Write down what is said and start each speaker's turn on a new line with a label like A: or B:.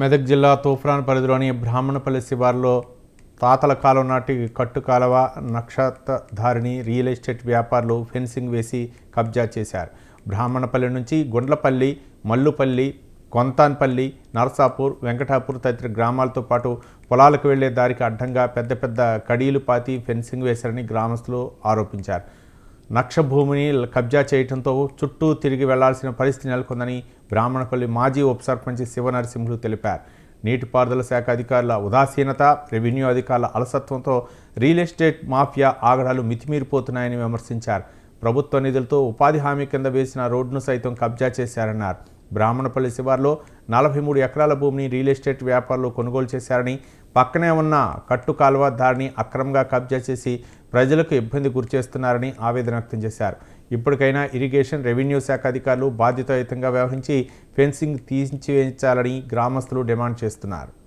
A: మెదక్ జిల్లా తూఫ్రాన్ పరిధిలోని బ్రాహ్మణపల్లి శివారులో తాతల కాలం నాటి కట్టు కాలవ నక్షత్రధారిని రియల్ ఎస్టేట్ వ్యాపారులు ఫెన్సింగ్ వేసి కబ్జా చేశారు. బ్రాహ్మణపల్లి నుంచి గుండ్లపల్లి మల్లుపల్లి కొంతాన్పల్లి నరసాపూర్ వెంకటాపూర్ తదితర గ్రామాలతో పాటు పొలాలకు వెళ్ళే దారికి అడ్డంగా పెద్ద పెద్ద కడీలు పాతి ఫెన్సింగ్ వేశారని గ్రామస్తులు ఆరోపించారు. నక్షభూమిని కబ్జా చేయడంతో చుట్టూ తిరిగి వెళ్ళాల్సిన పరిస్థితి నెలకొందని బ్రాహ్మణపల్లి మాజీ ఉప సర్పంచ్ శివనరసింహులు తెలిపారు. నీటిపారుదల శాఖ అధికారుల ఉదాసీనత రెవెన్యూ అధికారుల అలసత్వంతో రియల్ ఎస్టేట్ మాఫియా ఆగడాలు మితిమీరిపోతున్నాయని విమర్శించారు. ప్రభుత్వ నిధులతో ఉపాధి హామీ కింద వేసిన రోడ్డును సైతం కబ్జా చేశారన్నారు. బ్రాహ్మణపల్లి శివార్లో నలభై మూడు ఎకరాల భూమిని రియల్ ఎస్టేట్ వ్యాపారులు కొనుగోలు చేశారని పక్కనే ఉన్న కట్టు కాలువ దారిని అక్రమంగా కబ్జా చేసి ప్రజలకు ఇబ్బంది గురిచేస్తున్నారని ఆవేదన వ్యక్తం చేశారు. ఇప్పటికైనా ఇరిగేషన్ రెవెన్యూ శాఖ అధికారులు బాధ్యతాయుతంగా వ్యవహరించి ఫెన్సింగ్ తీసివేయించాలని గ్రామస్తులు డిమాండ్ చేస్తున్నారు.